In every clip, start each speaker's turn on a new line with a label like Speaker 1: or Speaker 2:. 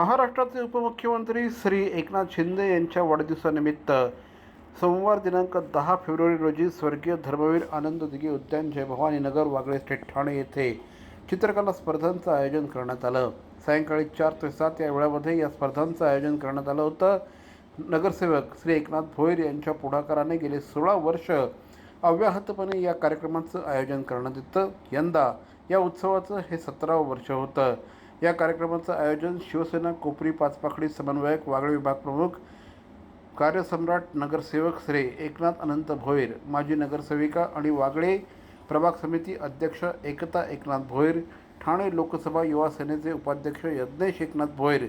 Speaker 1: महाराष्ट्राचे उपमुख्यमंत्री श्री एकनाथ शिंदे यांच्या वाढदिवसानिमित्त सोमवार दिनांक दहा फेब्रुवारी रोजी स्वर्गीय धर्मवीर आनंद दिघे उद्यान जय भवानी नगर वागळे स्टेट ठाणे येथे चित्रकला स्पर्धांचं आयोजन करण्यात आलं. सायंकाळी चार ते सात या वेळामध्ये या स्पर्धांचं आयोजन करण्यात आलं होतं. नगरसेवक श्री एकनाथ भोईर यांच्या पुढाकाराने गेले सोळा वर्ष अव्याहतपणे या कार्यक्रमाचं आयोजन करण्यात येतं. यंदा या उत्सवाचं हे सतरावं वर्ष होतं. या कार्यक्रमाचं आयोजन शिवसेना कोपरी पाचपाखडी समन्वयक वागळे विभाग प्रमुख कार्यसम्राट नगरसेवक श्री एकनाथ अनंत भोईर माजी नगरसेविका आणि वागळे प्रभाग समिती अध्यक्ष एकता एकनाथ भोईर ठाणे लोकसभा युवा सेनेचे उपाध्यक्ष यज्ञेश एकनाथ भोईर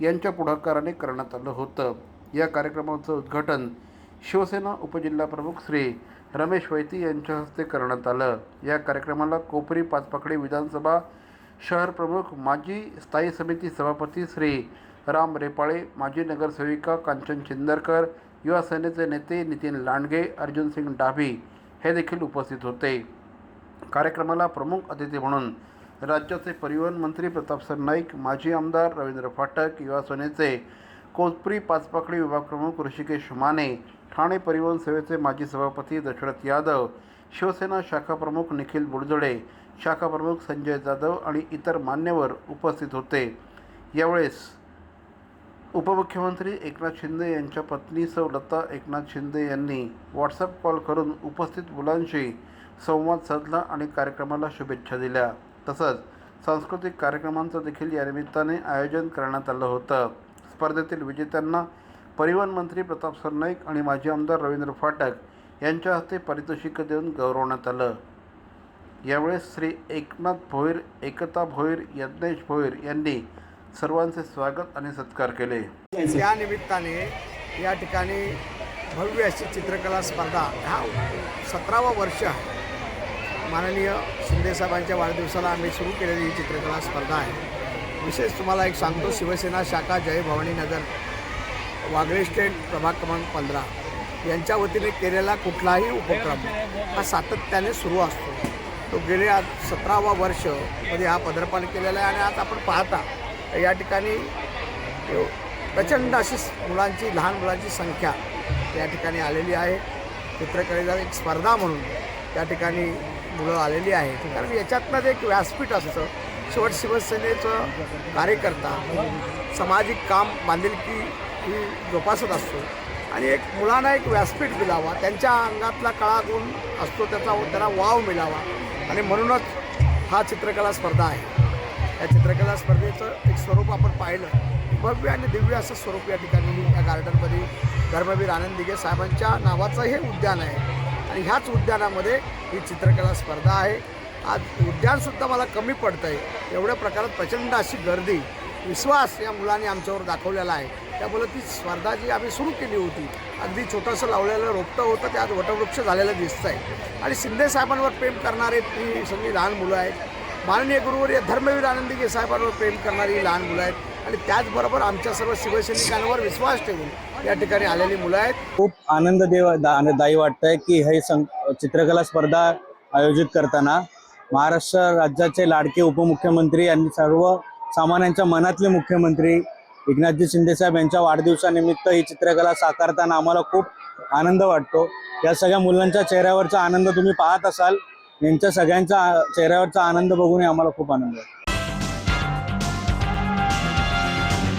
Speaker 1: यांच्या पुढाकाराने करण्यात आलं होतं. या कार्यक्रमाचं उद्घाटन शिवसेना उपजिल्हाप्रमुख श्री रमेश वैती यांच्या हस्ते करण्यात आलं. या कार्यक्रमाला कोपरी पाचपाखडी विधानसभा शहर प्रमुख माजी स्थायी समिती सभापती श्री राम रेपाळे माजी नगरसेविका कांचन चिंदरकर युवा सेनेचे नेते नितीन लांडगे अर्जुनसिंग डाभी हे देखील उपस्थित होते. कार्यक्रमाला प्रमुख अतिथी म्हणून राज्याचे परिवहन मंत्री प्रताप नाईक माजी आमदार रवींद्र फाटक युवा सेनेचे कोथपुरी पाचपाकडी विभाग प्रमुख ऋषिकेश माने ठाणे परिवहन सेवेचे माजी सभापती दशरथ यादव शिवसेना शाखा प्रमुख निखिल बुडजडे शाखा प्रमुख संजय जाधव आणि इतर मान्यवर उपस्थित होते. यावेळेस उपमुख्यमंत्री एकनाथ शिंदे यांच्या पत्नी सौ लता एकनाथ शिंदे यांनी व्हॉट्सअप कॉल करून उपस्थित मुलांशी संवाद साधला आणि कार्यक्रमाला शुभेच्छा दिल्या. तसंच सांस्कृतिक कार्यक्रमांचं देखील या निमित्ताने आयोजन करण्यात आलं होतं. स्पर्धेतील विजेत्यांना परिवहन मंत्री प्रताप सरनाईक आणि माजी आमदार रवींद्र फाटक यांच्या हस्ते पारितोषिक देऊन गौरवण्यात आलं. यावेळेस श्री एकनाथ भोईर एकता भोईर यज्ञेश भोईर यांनी सर्वांचे स्वागत आणि सत्कार केले.
Speaker 2: त्या निमित्ताने या ठिकाणी भव्य अशी चित्रकला स्पर्धा ह्या सतरावं वर्ष आहे. माननीय शिंदेसाहेबांच्या वाढदिवसाला आम्ही सुरू केलेली ही चित्रकला स्पर्धा आहे. विशेष तुम्हाला एक सांगतो शिवसेना शाखा जय भवानी नगर. वागळे स्टेट प्रभाग क्रमांक पंधरा. यांच्या वतीने केलेला कुठलाही उपक्रम हा सातत्याने सुरू असतो. तो गेले आज सतरावा वर्षमध्ये हा पदार्पण केलेला आहे आणि आज आपण पाहता या ठिकाणी प्रचंड अशी मुलांची लहान मुलांची संख्या या ठिकाणी आलेली आहे. चित्रकलेला एक स्पर्धा म्हणून त्या ठिकाणी मुलं आलेली आहेत कारण याच्यातनं एक व्यासपीठ असतं. शेवट शिवसेनेचं कार्यकर्ता सामाजिक काम बांधिलकी ही जोपासत असतो. आणि एक मुलांना एक व्यासपीठ मिळावा त्यांच्या अंगातला कळा गुण असतो त्याचा त्यांना वाव मिळावा. आणि म्हणूनच हा चित्रकला स्पर्धा आहे. या चित्रकला स्पर्धेचं एक स्वरूप आपण पाहिलं. भव्य आणि दिव्य असं स्वरूप या ठिकाणी या गार्डनमध्ये धर्मवीर आनंद दिघे साहेबांच्या नावाचं हे उद्यान आहे. आणि ह्याच उद्यानामध्ये ही चित्रकला स्पर्धा आहे. आज उद्यानसुद्धा मला कमी पडतं आहे एवढ्या प्रकारात प्रचंड अशी गर्दी. विश्वास या मुलांनी आमच्यावर दाखवलेला आहे. त्यामुळे ती स्पर्धा जी आम्ही सुरू केली होती अगदी छोटंसं लावलेलं रोपटं होतं ते आज वटवृक्ष झालेलं दिसतं आहे आणि शिंदे साहेबांवर प्रेम करणारे ती सगळी लहान मुलं आहेत. माननीय गुरुवर्य धर्मवीर आनंदीगे साहेबांवर प्रेम करणारी लहान मुलं आहेत. आणि त्याचबरोबर आमच्या सर्व शिवसैनिकांवर विश्वास ठेवून या ठिकाणी आलेली मुलं आहेत.
Speaker 3: खूप आनंद देव दायी वाटतं वाटतंय की हे सं चित्रकला स्पर्धा आयोजित करताना महाराष्ट्र राज्याचे लाडके उपमुख्यमंत्री आणि सर्व सामान्यांच्या मनातले मुख्यमंत्री एकनाथजी शिंदेसाहेब यांच्या वाढदिवसानिमित्त ही चित्रकला साकारताना आम्हाला खूप आनंद वाटतो. या सगळ्या मुलांच्या चेहऱ्यावरचा आनंद तुम्ही पाहत असाल. यांच्या सगळ्यांच्या चेहऱ्यावरचा आनंद बघून आम्हाला खूप आनंद वाटतो